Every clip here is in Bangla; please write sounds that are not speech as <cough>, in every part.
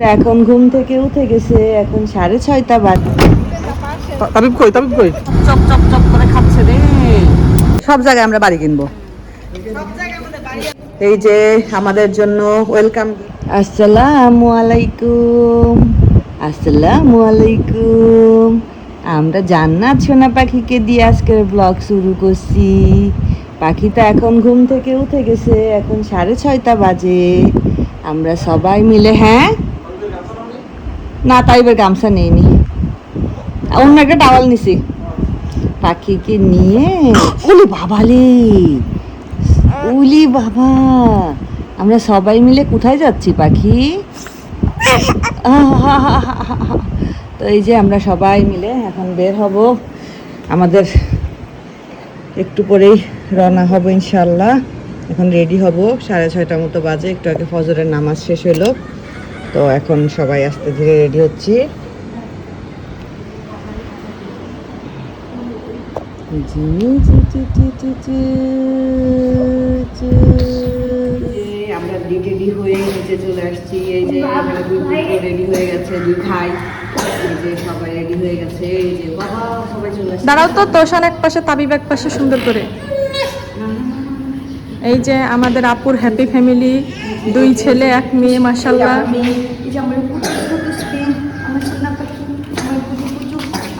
এখন ঘুম থেকে উঠে গেছে এখন সাড়ে ছয়টা বাজে। তাবিব কই তাবিব কই? চপ চপ চপ করে খাচ্ছে রে। সব জায়গায় আমরা বাড়ি কিনবো। এই যে আমাদের জন্য ওয়েলকাম আসসালামু আলাইকুম আসসালামু আলাইকুম। আমরা জান্নাত সোনা পাখিকে দিয়ে আজকের ব্লগ শুরু করছি। পাখিটা এখন ঘুম থেকে উঠে গেছে এখন সাড়ে ছয়টা বাজে। আমরা সবাই মিলে হ্যাঁ? না, তাই এবার গামছা নেইনি। অন্য একটা টাওয়াল নিছি। পাখিকে নিয়ে, উলি বাবালে, উলি বাবা, আমরা সবাই মিলে কোথায় যাচ্ছি পাখি। <laughs> তো এই যে আমরা সবাই মিলে এখন বের হব। আমাদের একটু পরেই রওনা হব ইনশাল্লাহ এখন রেডি হব, সাড়ে ছয়টার মতো বাজে, একটু আগে ফজরের নামাজ শেষ হলো তো এখন সবাই আস্তে ধীরে রেডি হচ্ছি। আমরা রেডি হয়ে নিচে চলে আসছি। এই যে রেডি হয়ে গেছে দুই ভাই। এই যে সবাই রেডি হয়ে গেছে। এই যে বাবা সবাই চলে দাঁড়াও তো তোষান এক পাশে তাবিব এক পাশে সুন্দর করে। এই যে আমাদের আপুর হ্যাপি ফ্যামিলি দুই ছেলে এক মেয়ে মাসাল্লাহ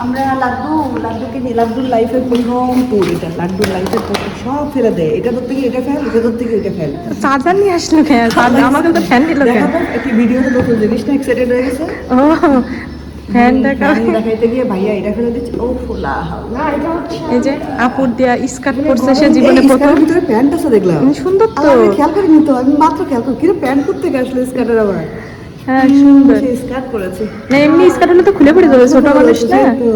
আমরা লাড্ডু লাড্ডুকে নিয়ে লাড্ডুর লাইফের প্রথম পুর এটা লাড্ডুর লাইটের পর সব ফেলে দেয়। এটা তোর থেকে এটা ফেল এটা তোর থেকে এটা ফেল। চার্জার নিয়ে আসলো কেন আমার কিন্তু ফ্যান দিল কেন? তো একটি ভিডিওতে নতুন জিনিসটা এক্সাইটেড হয়ে গেছে। ও ফ্যান দেখাইতে গিয়ে ভাইয়া এটা ফেলে দিচ্ছে। ও ফোলা এই যে আপুর দিয়া স্কার্ট পরছে সে জীবনে প্রথম। ভিতরে প্যান্ট আছে দেখলাম। উম, সুন্দর তো। আমি খেয়াল করিনি তো আমি মাত্র খেয়াল করি। কিরে প্যান্ট করতে গেছিল স্কার্টের আবার? হ্যাঁ সুন্দর। সে স্কার্ট করেছে না এমনি স্কার্ট হলে তো খুলে পড়ে যাবে ছোট মানুষ না? তো।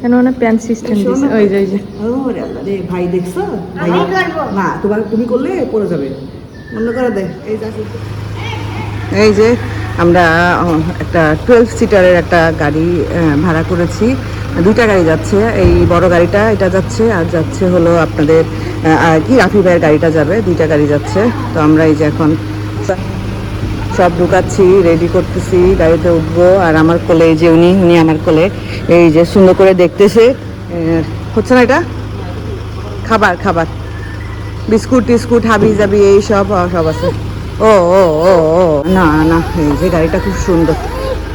কেন না প্যান্ট সিস্টেম দিছে। ওই যে ওই যে। ওরে আল্লাহ রে ভাই দেখছ? ভাই না তোমার তুমি করলে পড়ে যাবে। অন্য করে দে। এই যা এই যে আমরা একটা টুয়েলভ সিটারের একটা গাড়ি ভাড়া করেছি। দুইটা গাড়ি যাচ্ছে। এই বড় গাড়িটা, এটা যাচ্ছে, আর যাচ্ছে হলো আপনাদের কি, রাফি ভাইয়ের গাড়িটা যাবে। দুইটা গাড়ি যাচ্ছে। তো আমরা এই যে এখন সব ঢুকাচ্ছি রেডি করতেছি, গাড়িতে উঠবো। আর আমার কোলে যে উনি উনি আমার কোলে, এই যে সুন্দর করে দেখতেছে হচ্ছে না এটা? খাবার খাবার। বিস্কুট টিস্কুট হাবি জাবি এই সব সব আছে। ও ও ও না না, এই যে গাড়িটা খুব সুন্দর।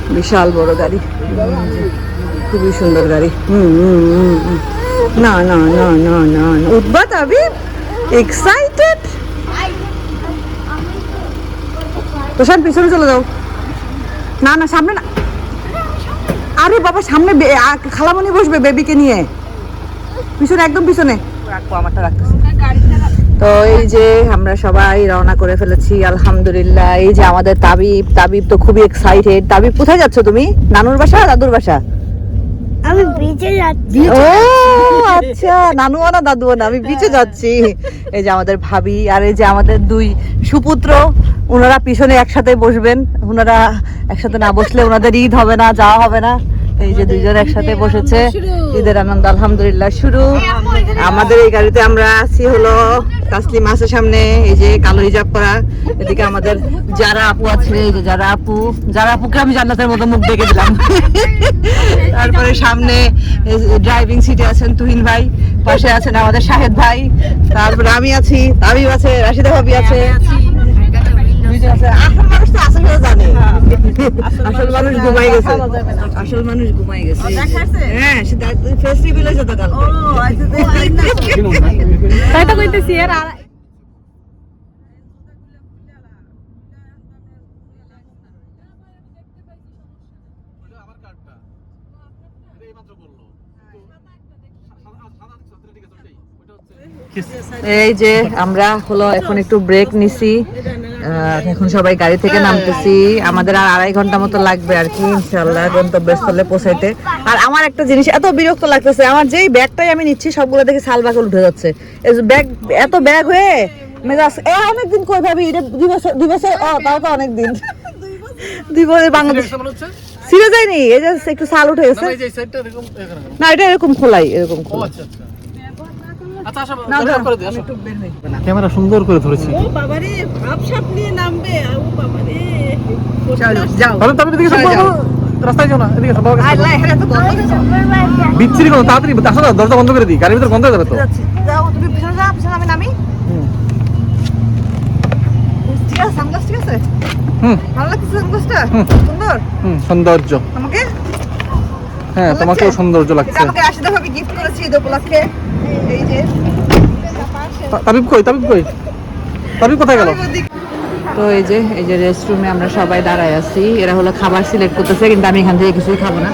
বিশাল বড় গাড়ি। খুবই সুন্দর গাড়ি। হুম। না না না না না না। উঠবা তাবি এক্সাইটেড প্রশান্ত, পিছনে চলে যাও। না না, সামনে না। আরে বাবা, সামনে খালামণি বসবে বেবিকে নিয়ে। পিছনে, একদম পিছনে। রাখব, আমারটা রাখতেছি। তো এই যে আমরা সবাই রওনা করে ফেলেছি আলহামদুলিল্লাহ। এই যে আমাদের তাবিব তাবিব তো খুবই এক্সাইটেড তাবিব কোথায় যাচ্ছ তুমি? নানুর বাসা দাদুর বাসা? আমি বিচে যাচ্ছি। ও আচ্ছা নানুও না দাদুও না আমি বিচে যাচ্ছি। এই যে আমাদের ভাবি আর এই যে আমাদের দুই সুপুত্র ওনারা পিছনে একসাথে বসবেন। ওনারা একসাথে না বসলে ওনাদের ঈদ হবে না যাওয়া হবে না। এই যে দুইজন একসাথে বসেছে ঈদের আনন্দ আলহামদুলিল্লাহ শুরু। আমাদের এই গাড়িতে আমরা আছি হলো তাসলিম মাসের সামনে এই যে কালো হিজাব করা এদিকে আমাদের যারা আপু আছে এই যে যারা আপু যারা আপুকে আমি জান্নাতের মতো মুখ দেখে দিলাম। তারপরে সামনে ড্রাইভিং সিটে আছেন তুহিন ভাই পাশে আছেন আমাদের শাহেদ ভাই। তারপরে আমি আছি তাবিব আছে রাশিদা ভাবি আছে। আসল মানুষ তো আসল জানে আসল মানুষ ঘুমাই গেছে আসল মানুষ ঘুমাই গেছে। হ্যাঁ সে ফেস রিভিল হয়েছে তো কালকে। তাই তো কইতেছি আর আর- এই যে আমরা হলো এখন একটু ব্রেক নিছি। এখন সবাই গাড়ি থেকে নামতেছি। আমাদের আর আড়াই ঘণ্টা মতো লাগবে আর কি ইনশাল্লাহ গন্তব্যস্থলে পৌঁছাইতে। আর আমার একটা জিনিস এত বিরক্ত লাগতেছে আমার যেই ব্যাগটাই আমি নিচ্ছি সবগুলো দেখে সাল বাকল উঠে যাচ্ছে। এই ব্যাগ এত ব্যাগ হয়ে মেজাজ এ অনেকদিন কই ভাবি এটা দুই বছর দুই বছর ও তাও তো অনেকদিন। দুই বছর বাংলাদেশ ছিঁড়ে যায়নি এই যে একটু সাল উঠে গেছে। না এটা এরকম খোলাই এরকম খোলা ক্যামেরা সুন্দর করে ধরেছি। বাবারে ভাব সাপ নিয়ে নামবে ও বাবারে। চলো যাও। তাহলে। রাস্তায় যাও না এদিকে বাবার। বিচ্ছিরি কোনো তাড়াতাড়ি আসো না দরজা বন্ধ করে দিই গাড়ির ভিতরে গন্ধ হয়ে যাবে তো। যাও তুমি পিছনে যাও পিছনে আমি নামি। ঠিক আছে সানগ্লাস ঠিক আছে? হুম। ভালো লাগছে সানগ্লাসটা? সুন্দর? হুম সৌন্দর্য। আমাকে? হ্যাঁ তোমাকেও লাগছে? সৌন্দর্য লাগছে। আমাকে ঈদ উপলক্ষে এই যে তাবিব কই তাবিব কই? তাবিব কোথায় গেল? তো এই যে এই যে রেস্টরুমে আমরা সবাই দাঁড়ায় আছি। এরা হলো খাবার সিলেক্ট করতেছে কিন্তু আমি এখান থেকে কিছুই খাব না।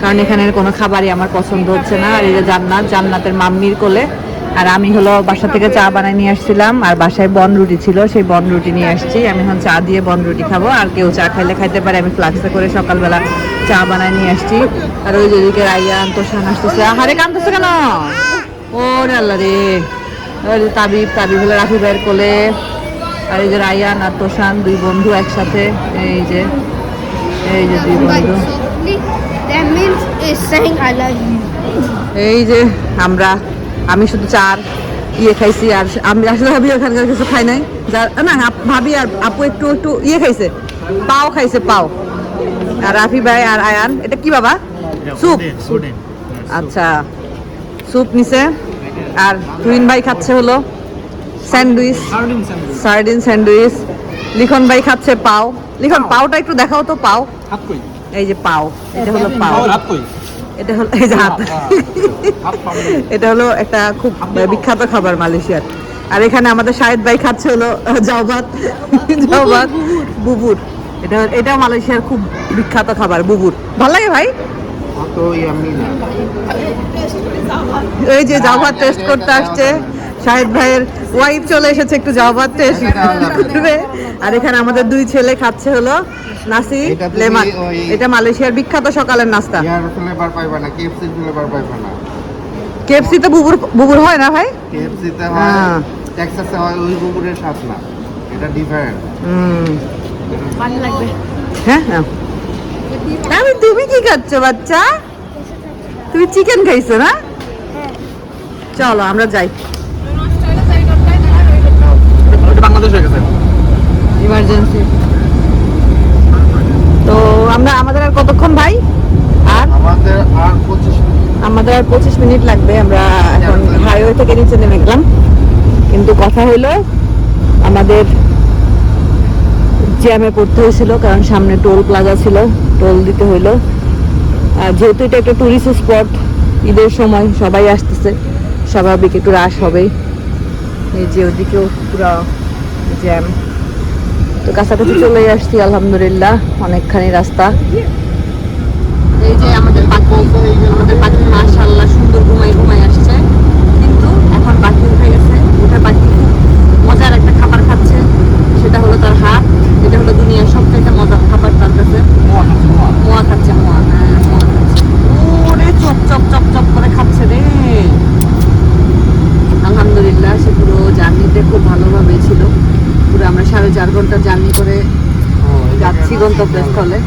কারণ এখানের কোনো খাবারই আমার পছন্দ হচ্ছে না। আর এই যে জান্নাত জান্নাতের মাম্মির কোলে আর আমি হলো বাসা থেকে চা বানায় নিয়ে আসছিলাম আর বাসায় বন রুটি ছিল সেই বন রুটি নিয়ে আসছি। আমি এখন চা দিয়ে বন রুটি খাব আর কেউ চা খাইলে খাইতে পারে। আমি ফ্লাক্সে করে সকালবেলা চা বানায় নিয়ে আসছি। আর ওই যে ওদিকে রাইয়া তোষান আসতেছে। আহারে কান্দতেছে কেন? ও আল্লাহ রে। তাবিব তাবিব হলো রাফি ভাইয়ের কোলে। আর এই যে রায়ান আর তোষান দুই বন্ধু একসাথে। এই যে এই যে দুই বন্ধু. এই যে আমরা আমি শুধু চার ইয়ে খাইছি আর আমি আসলে ভাবি ওখানকার কিছু খাই নাই। যার না ভাবি আর আপু একটু একটু ইয়ে খাইছে। পাও খাইছে পাও। আর রাফি ভাই আর আয়ান এটা কি বাবা? স্যুপ আচ্ছা। স্যুপ নিছে। আর তুহিন ভাই খাচ্ছে হলো স্যান্ডউইচ। Sardine sandwich. লিখন ভাই খাচ্ছে পাও। লিখন পাওটা একটু দেখাও তো পাও। এই যে পাও এটা হলো পাও এটা হলো এই যে হাত। হাত এটা হলো একটা খুব বিখ্যাত খাবার মালয়েশিয়ার। আর এখানে আমাদের শাহেদ ভাই খাচ্ছে হলো জাওভাত জাওভাত বুবুর এটা এটা মালয়েশিয়ার খুব বিখ্যাত খাবার বুবুর। ভালো লাগে ভাই? ওই যে জাওভাত টেস্ট করতে আসছে। শাহেদ ভাইয়ের ওয়াইফ চলে এসেছে একটু জাওভাত টেস্ট করবে আর এখানে আমাদের দুই ছেলে খাচ্ছে হলো নাসি লেমন এটা মালয়েশিয়ার বিখ্যাত সকালের নাস্তা। ইয়ার ফ্লেভার পাইবা না কেএফসি ফ্লেভার পাইবা না। কেএফসি তো বুবুর বুবুর হয় না ভাই? কেএফসি তে হ্যাঁ। হয়। টেক্সাসে হয় ওই কুকুরের স্বাদ না। এটা ডিফারেন্ট হুম। ভালো লাগবে। হ্যাঁ নাও। আমি তুমি কি খাচ্ছ বাচ্চা? তুমি চিকেন খাইছো না? চলো আমরা যাই। ওটা বাংলাদেশ হয়ে গেছে। ইমার্জেন্সি তো আমরা আমাদের আর কতক্ষণ ভাই? আর? আমাদের আর পঁচিশ আমাদের আর পঁচিশ মিনিট লাগবে আমরা এখন হাইওয়ে থেকে নিচে নেমে গেলাম। কিন্তু কথা হলো আমাদের জ্যামে পড়তে হয়েছিল কারণ সামনে টোল প্লাজা ছিল টোল দিতে হইল। আর যেহেতু এটা একটা টুরিস্ট স্পট ঈদের সময় সবাই আসতেছে স্বাভাবিক একটু রাশ হবেই। এই যে ওদিকেও পুরো জ্যাম। তো কাছাকাছি চলে আসছি, আলহামদুলিল্লাহ, অনেকখানি রাস্তা। এই যে আমাদের পাখি আমাদের পাখি মাশাল্লাহ সুন্দর ঘুমাই ঘুমাই আসছে। কিন্তু এখন পাখি উঠে গেছে। উঠে পাখি মজার একটা খাবার খাচ্ছে। সেটা হলো তার হাত, এটা হলো দুনিয়ার সবথেকে মজার খাবার তার কাছে মোয়া খাচ্ছে মোয়া হ্যাঁ মোয়া খাচ্ছে ওরে চপ চপ চপ চপ করে খাচ্ছে রে আলহামদুলিল্লাহ সে পুরো জার্নিতে খুব ভালোভাবে ছিল পুরো আমরা সাড়ে চার ঘণ্টা জার্নি করে যাচ্ছি গন্তব্যস্থলে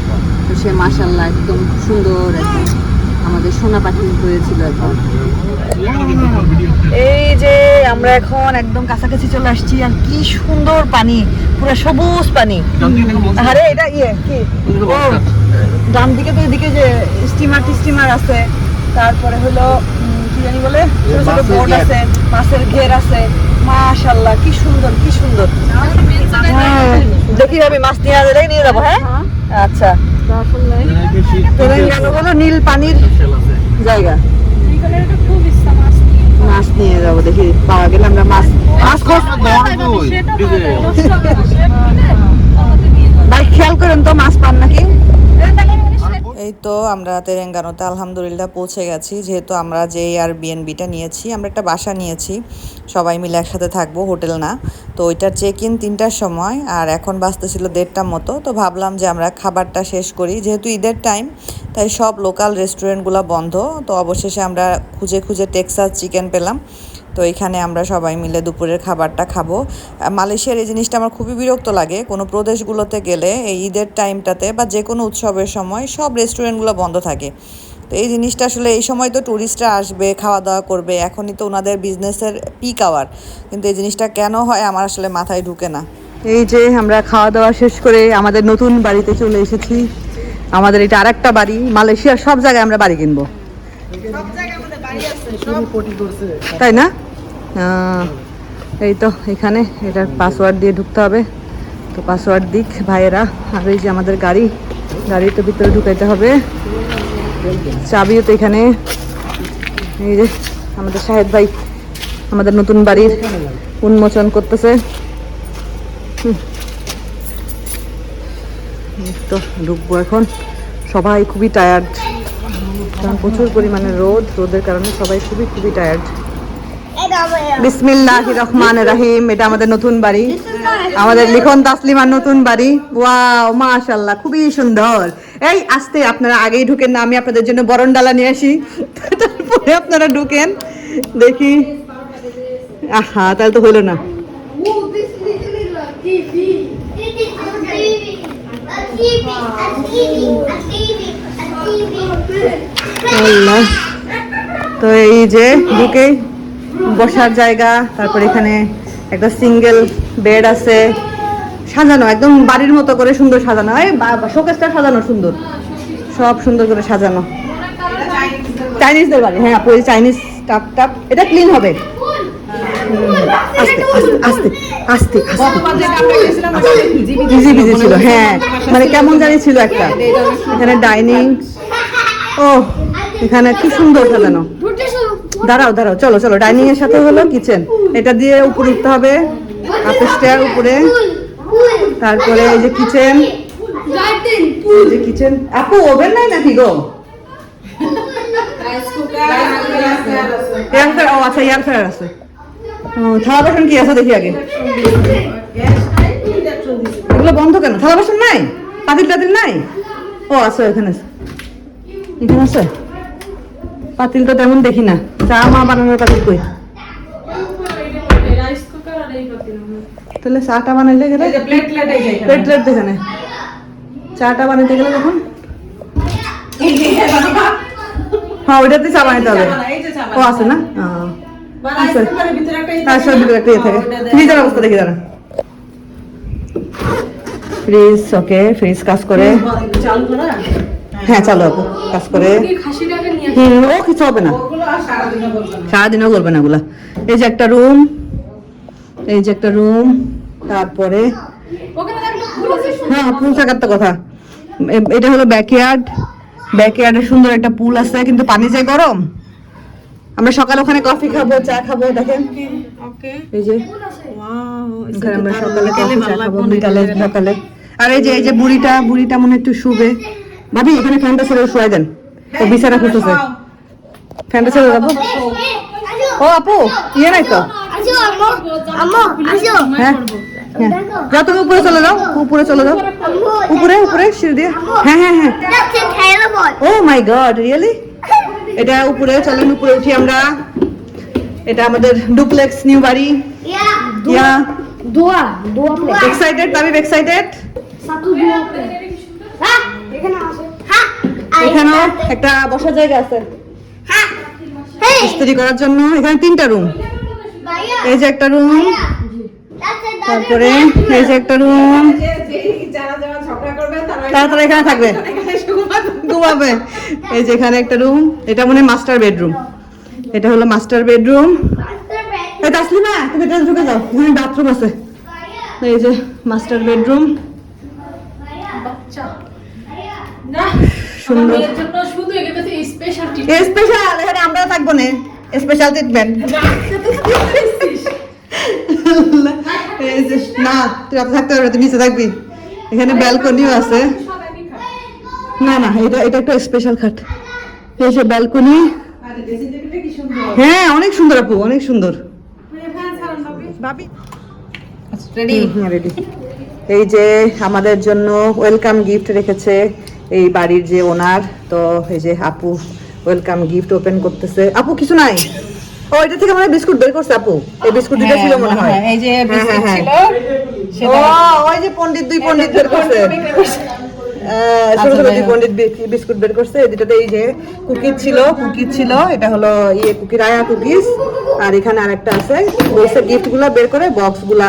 তো সে মাসাল্লাহ একদম সুন্দর একদম আমাদের সোনা পাখি হয়েছিল একদম। এই যে আমরা এখন একদম কাছাকাছি চলে আসছি আর কি সুন্দর পানি পুরো সবুজ পানি। আরে এটা ইয়ে কি? ডান দিকে তো এদিকে যে স্টিমার স্টিমার আছে তারপরে হলো কি জানি বলে ছোট ছোট বোট আছে মাছের ঘের আছে। মাশাল্লাহ কি সুন্দর কি সুন্দর। হ্যাঁ, দেখি আমি মাছ নিয়ে আসলে নিয়ে যাব হ্যাঁ? আচ্ছা। তেলেঙ্গানা হলো নীল পানির জায়গা। মাছ নিয়ে যাব, দেখি পাওয়া গেলে আমরা মাছ মাছ ভাই, খেয়াল করেন তো মাছ পান নাকি? এই তো আমরা তেলেঙ্গানাতে আলহামদুলিল্লাহ পৌঁছে গেছি। যেহেতু আমরা যে আর বিএনবিটা নিয়েছি, আমরা একটা বাসা নিয়েছি। সবাই মিলে একসাথে থাকব, হোটেল না। তো ওইটার চেক ইন তিনটার সময়, আর এখন বাজতেছিল দেড়টার মতো। তো ভাবলাম যে আমরা খাবারটা শেষ করি। যেহেতু ঈদের টাইম তাই সব লোকাল রেস্টুরেন্টগুলো বন্ধ। তো অবশেষে আমরা খুঁজে খুঁজে টেক্সাস চিকেন পেলাম। তো এখানে আমরা সবাই মিলে দুপুরের খাবারটা খাব। মালয়েশিয়ার এই জিনিসটা আমার খুবই বিরক্ত লাগে। কোনো প্রদেশগুলোতে গেলে এই ঈদের টাইমটাতে বা যে কোনো উৎসবের সময় সব রেস্টুরেন্টগুলো বন্ধ থাকে। তো এই জিনিসটা আসলে এই সময় তো ট্যুরিস্টরা আসবে খাওয়া দাওয়া করবে এখনই তো ওনাদের বিজনেসের পিক আওয়ার কিন্তু এই জিনিসটা কেন হয় আমার আসলে মাথায় ঢুকে না। এই যে আমরা খাওয়া দাওয়া শেষ করে আমাদের নতুন বাড়িতে চলে এসেছি। আমাদের এটা আরেকটা বাড়ি মালয়েশিয়ার সব জায়গায় আমরা বাড়ি কিনবো। তাই না? এই তো, এখানে এটার পাসওয়ার্ড দিয়ে ঢুকতে হবে। তো পাসওয়ার্ড দিক ভাইয়েরা। আর এই যে আমাদের গাড়ি গাড়ি তো ভিতরে ঢুকাইতে হবে। চাবিও তো এখানে। এই যে আমাদের সাহেব ভাই আমাদের নতুন বাড়ির উন্মোচন করতেছে। তো ঢুকবো এখন। সবাই খুবই টায়ার্ড কারণ প্রচুর পরিমাণে রোদ রোদের কারণে সবাই খুবই খুবই টায়ার্ড বিসমিল্লাহ রহমান রাহিম এটা আমাদের নতুন বাড়ি আমাদের লিখন তাসলিমার নতুন বাড়ি ওয়াও মাশাল্লাহ খুবই সুন্দর এই আসতে আপনারা আগেই ঢুকেন না আমি আপনাদের জন্য বরণ ডালা নিয়ে আসি তারপরে আপনারা ঢুকেন দেখি আহা তাহলে তো হলো না Whoa, তো এই যে ঢুকে বসার জায়গা, তারপর এখানে একটা সিঙ্গেল বেড আছে। সাজানো, একদম বাড়ির মতো করে সুন্দর সাজানো। এই শোকেসটা সাজানো সুন্দর। সব সুন্দর করে সাজানো। চাইনিজদের বাড়ি। হ্যাঁ আপু চাইনিজ টাপ টাপ এটা ক্লিন হবে। আস্তে ছিল হ্যাঁ। মানে কেমন জানি ছিল একটা। এখানে ডাইনিং ও এখানে কি সুন্দর সাজানো? দাঁড়াও দাঁড়াও, চলো চলো ডাইনিং এর সাথে হলো কিচেন। এটা দিয়ে উপরে উঠতে হবে আপস্টেয়ার উপরে। তারপরে এই যে কিচেন। যে কিচেন। আপু, ওভেন নাই নাকি গো? ও আচ্ছা এয়ার ফ্রায়ার আছে। থালা বাসন কি আছে দেখি আগে? এগুলো বন্ধ কেন? থালা বাসন নাই? পাতিল টাতিল নাই? ও, আছে এখানে আছে। এখানে আছে? পাতিল তো তেমন দেখি না। চা মা বানানোর পাতিল কই? তাহলে চাটা বানাইলে গেলে প্লেট প্লেট এখানে। চাটা বানাইতে গেলে কখন? হ্যাঁ ওইটাতে চা বানাইতে হবে। ও আছে না। আছে। আচ্ছা। ইয়ে থাকে। ফ্রিজের অবস্থা দেখি দাঁড়া। ফ্রিজ ওকে ফ্রিজ কাজ করে। হ্যাঁ চলো আপু কাজ করে খাসিটাকে হুম ও কিছু হবে না। সারাদিনও করবে না। ওগুলা। এই যে একটা রুম এই যে একটা রুম তারপরে হ্যাঁ পুল থাকার তো কথা। এটা হলো ব্যাকইয়ার্ড ব্যাকইয়ার্ডে সুন্দর একটা পুল আছে কিন্তু পানি যে গরম। আমরা সকালে ওখানে কফি খাব চা খাব দেখেন। এই যে আমরা সকালে কফি চা খাব বিকালে সকালে। আর এই যে এই যে বুড়িটা বুড়িটা মনে একটু শুবে। ভাবি এখানে ফ্যানটা ছেড়ে শুয়াই দেন। ও বিছানা খুঁজতেছে। ফ্যানটা ছেড়ে যাব? ও আপু ইয়ে নাই তো? ayo. হ্যাঁ তুমি উপরে চলে যাও। উপরে চলে যাও। উপরে উপরে সিঁড়ি দিয়ে। হ্যাঁ হ্যাঁ হ্যাঁ। Oh my god really? এটা উপরে চলেন উপরে উঠি আমরা। এটা আমাদের ডুপ্লেক্স নিউ বাড়ি. Yeah. dua excited Tabib excited এখানেও একটা বসার জায়গা আছে। Hah? ইস্ত্রি করার জন্য এখানে তিনটা রুম এই যে একটা রুম তারপরে এই যে একটা রুম তারা তারা এখানে থাকবে। ঘুমাবে। এই যে এখানে একটা রুম এটা মনে মাস্টার বেডরুম এটা হলো মাস্টার বেডরুম এই তাসলিমা তুমি এটা ঢুকে যাও। এখানে বাথরুম আছে। এই যে মাস্টার বেডরুম <laughs> সুন্দর। স্পেশাল স্পেশাল এখানে আমরা থাকব না। স্পেশাল ট্রিটমেন্ট না তুই থাকতে পারবে তুই নিচে থাকবি। এখানে ব্যালকনিও আছে। না না এটা এটা একটা স্পেশাল খাট। এই যে ব্যালকনি হ্যাঁ অনেক সুন্দর আপু অনেক সুন্দর। রেডি রেডি এই যে আমাদের জন্য ওয়েলকাম গিফট রেখেছে এই বাড়ির যে ওনার তো এই যে আপু ওয়েলকাম গিফট ওপেন করতেছে। আপু কিছু নাই? ও এটা থেকে মনে বিস্কুট বের করছে আপু। এই বিস্কুট দুটো ছিল মনে হয়। এই যে হ্যাঁ, হ্যাঁ, বিস্কিট হ্যাঁ। ছিল ও ওই যে পণ্ডিত দুই পণ্ডিত বের করছে। আহ, ছোট ছোট দুই পন্ডিত বিস্কুট বের করছে। এই দুটাতে এই যে কুকি ছিল কুকি ছিল। এটা হলো ইয়ে কুকি রায়া কুকিজ। আর এখানে আরেকটা আছে। বলছে গিফটগুলা বের করে বক্সগুলা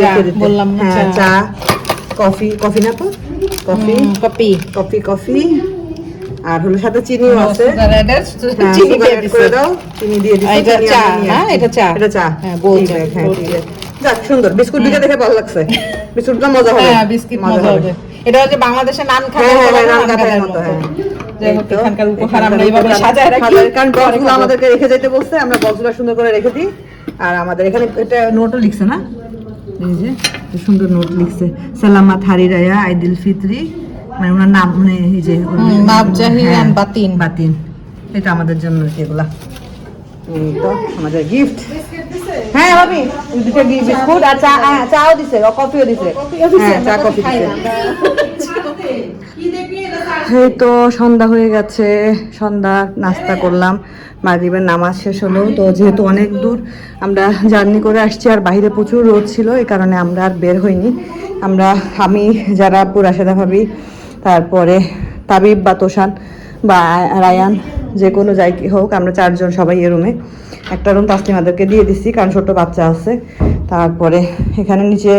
রেখে দিতে। বললাম হ্যাঁ চা। চা কফি কফি না তো? কফি? কপি কফি কফি আর হলো সাথে চিনিও আছে। হ্যাঁ, চিনি দিয়ে add করে দাও। চিনি দিয়ে দিছি এটা চা? আসছি। এটা চা? এটা চা। হ্যাঁ, হ্যাঁ, আছে। যাক সুন্দর। বিস্কুট দুটো দেখে ভালো লাগছে। বিস্কুটটা মজা হবে। হ্যাঁ বিস্কিট মজা হবে। এটা হচ্ছে বাংলাদেশের নান হ্যাঁ খাবার হ্যাঁ হ্যাঁ নান খাবার মতো হ্যাঁ। এখানকার উপহার আমরা এইভাবে সাজায় রাখি। কারণ বক্সগুলো আমাদেরকে রেখে যেতে বলছে আমরা বক্সগুলো সুন্দর করে রেখে দিই। আর আমাদের এখানে এটা নোটও লিখছে না? এই যে সুন্দর নোট লিখছে। সালামাত হারি রায়া আইদিল ফিতরি মানে ওনার নাম মানে এই যে হ্যাঁ, বাতিন। বাতিন। এটা আমাদের জন্য এগুলা। তো আমাদের গিফট হ্যাঁ ভাবি দুটো বিস্কুট আর চা চাও দিছে কফিও দিছে। হ্যাঁ চা কফি দিছে। এই তো সন্ধ্যা হয়ে গেছে সন্ধ্যা নাস্তা করলাম। মাগরিবের নামাজ শেষ হলো তো যেহেতু অনেক দূর আমরা জার্নি করে আসছি আর বাইরে প্রচুর রোদ ছিল, এই কারণে আমরা আর বের হইনি। আমরা, আমি, যারা পুরাশেদা ভাবি, তারপরে তাবিব বা তোষান বা রায়ান, যে কোনো যাই হোক, আমরা চারজন সবাই এ। রুমে একটা রুম তাসলিমাদেরকে দিয়ে দিচ্ছি কারণ ছোট বাচ্চা আছে। তারপরে এখানে নিচে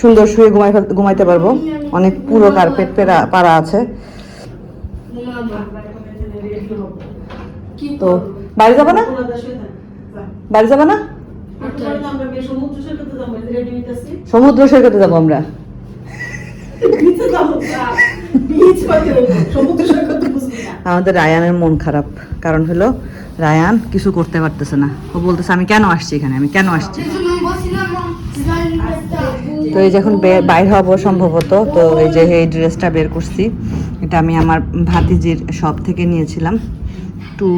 সুন্দর শুয়ে ঘুমাই ঘুমাইতে পারব। অনেক পুরো কার্পেট পেরা পাড়া আছে। তো বাড়ি যাব না? বাড়ি যাব না? সমুদ্র সৈকতে যাব আমরা। আমাদের রায়ানের মন খারাপ কারণ হলো রায়ান কিছু করতে পারতেছে না। ও বলতেছে আমি কেন আসছি এখানে? আমি কেন আসছি? তো এই যখন বে- বাইর হব সম্ভবত। তো এই যে এই ড্রেসটা বের করছি এটা আমি আমার ভাতিজির শপ থেকে নিয়েছিলাম। টু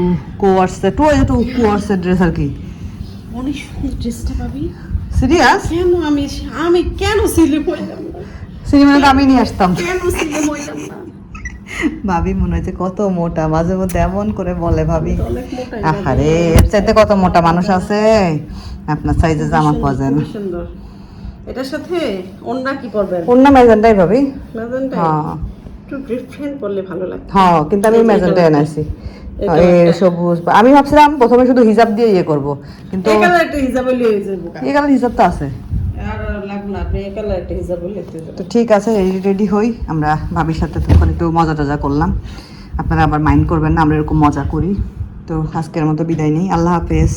কোয়ার্সের টু এই টু কোয়ার্সের ড্রেস আর কি? অনেক সুন্দর ড্রেসটা পাবি। সিরিয়াস কেন আমি আমি কেন সিলে পড়লাম না? সিনেমাটা আমি নিয়ে আসতাম। কেন সিলে পড়লাম ভাবি মনে কত মোটা মাঝে মধ্যে এমন করে বলে ভাবি। আহারে এর চাইতে কত মোটা মানুষ আছে? আপনার সাইজে জামা পাওয়া যায় না এটার সাথে অন্য কি পরবেন অন্য ম্যাজেন্টাই ভাবি। হ্যাঁ। একটু ডিফারেন্ট পরলে ভালো লাগতো। হ্যাঁ কিন্তু আমি ম্যাজেন্টাই এনেছি। সবুজ আমি ভাবছিলাম প্রথমে শুধু হিজাব দিয়ে ইয়ে করব কিন্তু এই কালার একটা হিসাব হলে এই কালার হিসাব তো আছে। আর লাগবে আপনি এই কালার একটা হিসাব হলে তো ঠিক আছে রেডি হই আমরা ভাবির সাথে তখন একটু মজা টজা করলাম। আপনারা আবার মাইন্ড করবেন না আমরা এরকম মজা করি। তো আজকের মতো বিদায় নেই আল্লাহ হাফেজ।